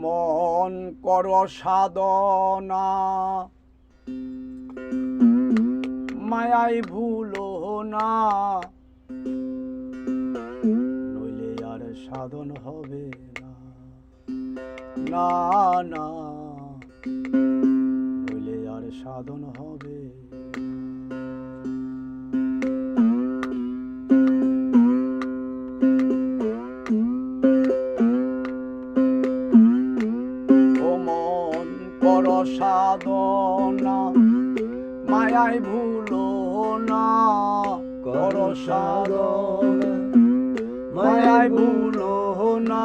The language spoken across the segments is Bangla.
মন কর সাধনা। মায়াই ভুলো না। নইলে আর সাধন হবে না। না না। নইলে আর সাধন হবে। সাধনা মায়াই ভুলো না। কর সাধনা মায়াই ভুলো না।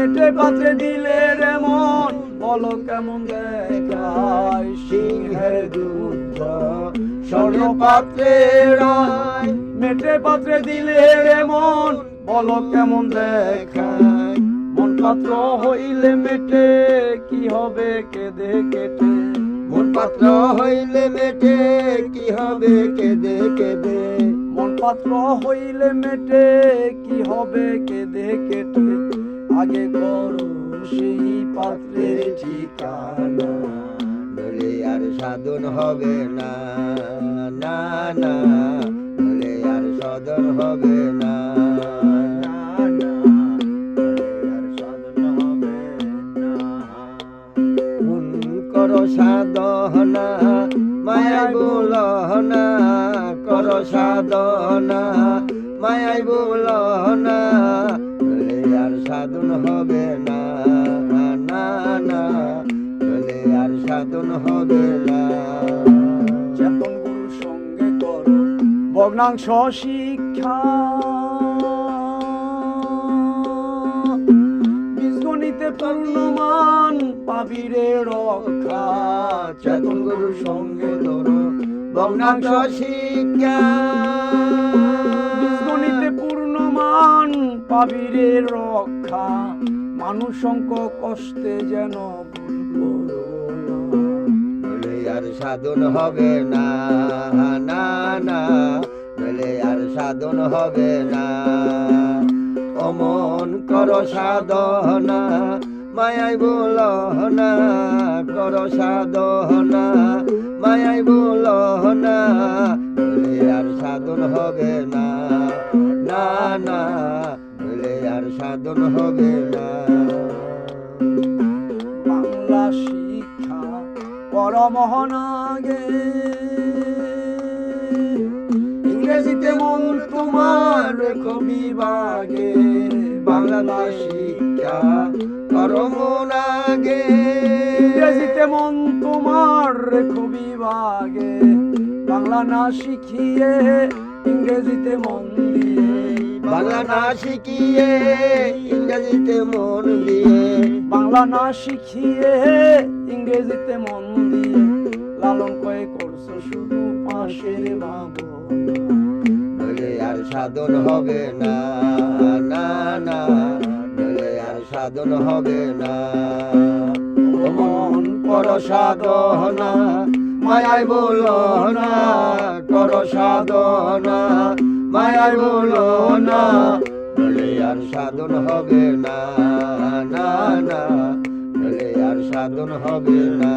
মেটে পাত্রে দিলে রে মন, বলো কেমন দেখায় সিংহের দুধ স্বর্ণপাত্রের মেটে পাত্রে দিলে রে মন, বলো কেমন দেখায়। মন পাত্র হইলে মেটে, কি হবে কেঁদে কেটে? মন পাত্র হইলে মেটে, কি হবে কেঁদে কেঁদে মন পাত্র হইলে মেটে, কি হবে কেঁদে কেটে? আগে করো সেই পাত্রের ঠিকানা নলে আর সাধন হবে না না না নলে আর সাধন হবে না। কর সাধনা, মায়াই বলনা, কর সাধনা, মায়াই বলনা সাধন হবে না না না নইলে আর সাধন হবে না। চেতন গুরুর সঙ্গে করো ভগ্নাংশ শিক্ষা। বীজগণিতে পূর্ণমান পাবিরে রক্ষা। চেতন গুরুর সঙ্গে ধরো ভগ্নাংশ শিক্ষা। পাবিরে রক্ষা, মানুষ অঙ্ক কষ্টে যেন। আর সাধন হবে না না না নইলে আর সাধন হবে না অমন কর সাধনা, মায়াই বল না কর সাধনা, মায়াই বল না আর সাধন হবে না না না সাধন হবে না। বাংলা শিক্ষা পরমহনাগে ইংরেজিতে মন তোমার কবিবাগে বাংলা শিক্ষা করমনাগে ইংরেজিতে মন তোমার কবিবাগে বাংলা না শিখিয়ে ইংরেজিতে মন দিয়ে বাংলা না শিখিয়ে ইংরেজিতে মন দিয়ে। বাংলা না শিখিয়ে ইংরেজিতে মন দিয়ে। লালন কয়ে করছ শুধু পাশের বাবু। আর সাধন হবে না না না আর সাধন হবে না। মন কর সাধনা মায়াই বল না কর সাধনা মায়াই বলো না। নলে আর সাধন হবে না না না। নলে আর সাধন হবে না।